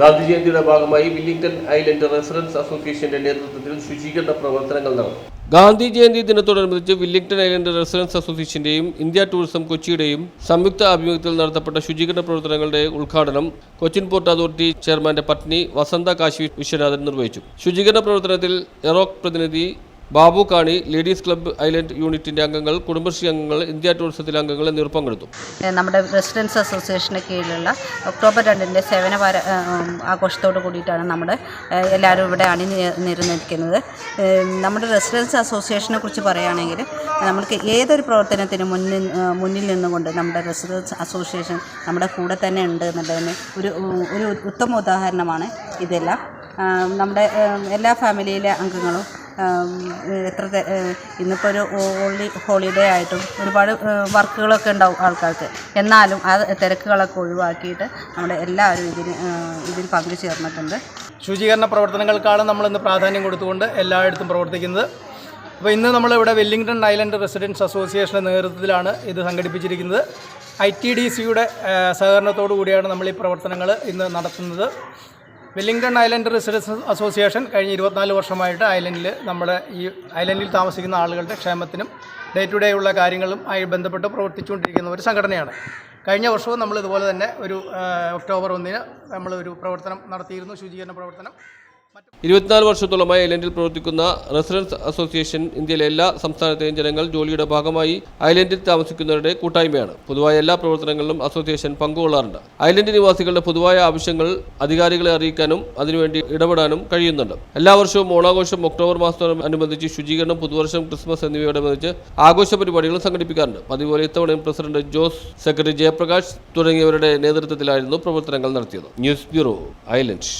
Gandhi ജയന്തിയുടെ ഭാഗമായി Willingdon island residence അസോസിയേഷന്റെ നേതൃത്വത്തിൽ ശുചീകരണ പ്രവർത്തനങ്ങൾ നടന്നു. ഗാന്ധി ജയന്തി ദിനത്തോടനുബന്ധിച്ച് വില്ലിംഗ്ടൺ ഐലൻഡ് റെസിഡൻസ് അസോസിയേഷന്റെയും ഇന്ത്യ ടൂറിസം കൊച്ചിയുടെയും സംയുക്ത ആഭിമുഖ്യത്തിൽ നടത്തപ്പെട്ട ശുചീകരണ പ്രവർത്തനങ്ങളുടെ ഉദ്ഘാടനം കൊച്ചിൻ പോർട്ട് അതോറിറ്റി ചെയർമാന്റെ പത്നി വസന്ത കാശി വിശ്വനാഥൻ നിർവഹിച്ചു. ശുചീകരണ പ്രവർത്തനത്തിൽ എറോക് പ്രതിനിധി ബാബു കാണി ലേഡീസ് ക്ലബ്ബ് ഐലൻഡ് യൂണിറ്റിന്റെ അംഗങ്ങൾ കുടുംബശ്രീ അംഗങ്ങൾ ഇന്ത്യ ടൂറിസത്തിലെ അംഗങ്ങൾ എന്നിവർ പങ്കെടുത്തു. നമ്മുടെ റെസിഡൻസ് അസോസിയേഷന് കീഴിലുള്ള ഒക്ടോബർ രണ്ടിന്റെ സേവന വാര ഏഹ് ആഘോഷത്തോട് കൂടിയിട്ടാണ് നമ്മുടെ എല്ലാവരും ഇവിടെ അണിനിരന്നിരിക്കുന്നത് നമ്മുടെ റെസിഡൻസ് അസോസിയേഷനെ കുറിച്ച് പറയുകയാണെങ്കിൽ നമ്മൾക്ക് ഏതൊരു പ്രവർത്തനത്തിന് മുന്നിൽ മുന്നിൽ നിന്നുകൊണ്ട് നമ്മുടെ റെസിഡൻസ് അസോസിയേഷൻ നമ്മുടെ കൂടെ തന്നെ ഉണ്ട് എന്നുള്ളതിന് ഒരു ഒരു ഉത്തമ ഉദാഹരണമാണ് ഇതെല്ലാം. നമ്മുടെ എല്ലാ ഫാമിലിയിലെ അംഗങ്ങളും എത്ര ഇന്നിപ്പോൾ ഒരു ഹോളി ഹോളിഡേ ആയിട്ടും ഒരുപാട് വർക്കുകളൊക്കെ ഉണ്ടാവും ആൾക്കാർക്ക്. എന്നാലും ആ തിരക്കുകളൊക്കെ ഒഴിവാക്കിയിട്ട് നമ്മുടെ എല്ലാവരും ഇതിന് ഇതിൽ പങ്കു ചേർന്നിട്ടുണ്ട് ശുചീകരണ പ്രവർത്തനങ്ങൾക്കാണ് നമ്മളിന്ന് പ്രാധാന്യം കൊടുത്തുകൊണ്ട് എല്ലായിടത്തും പ്രവർത്തിക്കുന്നത്. അപ്പോൾ ഇന്ന് നമ്മളിവിടെ വെല്ലിംഗ്ടൺ ഐലൻഡ് റെസിഡൻസ് അസോസിയേഷന്റെ നേതൃത്വത്തിലാണ് ഇത് സംഘടിപ്പിച്ചിരിക്കുന്നത്. ഐ ടി ഡി സിയുടെ സഹകരണത്തോടു കൂടിയാണ് നമ്മൾ ഈ പ്രവർത്തനങ്ങൾ ഇന്ന് നടത്തുന്നത്. വെല്ലിംഗ്ടൺ ഐലൻഡ് റെസിഡൻസ് അസോസിയേഷൻ കഴിഞ്ഞ ഇരുപത്തിനാല് വർഷമായിട്ട് ഐലൻഡിൽ നമ്മുടെ ഈ ഐലൻഡിൽ താമസിക്കുന്ന ആളുകളുടെ ക്ഷേമത്തിനും ഡേ ടു ഡേ ഉള്ള കാര്യങ്ങളും ആയി ബന്ധപ്പെട്ട് പ്രവർത്തിച്ചുകൊണ്ടിരിക്കുന്ന ഒരു സംഘടനയാണ്. കഴിഞ്ഞ വർഷവും നമ്മൾ ഇതുപോലെ തന്നെ ഒരു ഒക്ടോബർ ഒന്നിന് നമ്മളൊരു പ്രവർത്തനം നടത്തിയിരുന്നു ശുചീകരണ പ്രവർത്തനം. ഇരുപത്തിനാല് വർഷത്തോളമായി ഐലൻഡിൽ പ്രവർത്തിക്കുന്ന റെസിഡൻസ് അസോസിയേഷൻ ഇന്ത്യയിലെ എല്ലാ സംസ്ഥാനത്തെയും ജനങ്ങൾ ജോലിയുടെ ഭാഗമായി ഐലൻഡിൽ താമസിക്കുന്നവരുടെ കൂട്ടായ്മയാണ്. പൊതുവായ എല്ലാ പ്രവർത്തനങ്ങളിലും അസോസിയേഷൻ പങ്കുകൊള്ളാറുണ്ട്. ഐലൻഡ് നിവാസികളുടെ പൊതുവായ ആവശ്യങ്ങൾ അധികാരികളെ അറിയിക്കാനും അതിനുവേണ്ടി ഇടപെടാനും കഴിയുന്നുണ്ട്. എല്ലാ വർഷവും ഓണാഘോഷം ഒക്ടോബർ മാസത്തോടനുബന്ധിച്ച് ശുചീകരണം പുതുവർഷം ക്രിസ്മസ് എന്നിവയോടനുബന്ധിച്ച് ആഘോഷ പരിപാടികൾ സംഘടിപ്പിക്കാറുണ്ട്. അതുപോലെ ഇത്തവണയും പ്രസിഡന്റ് ജോസ് സെക്രട്ടറി ജയപ്രകാശ് തുടങ്ങിയവരുടെ നേതൃത്വത്തിലായിരുന്നു പ്രവർത്തനങ്ങൾ നടത്തിയത്. News bureau island.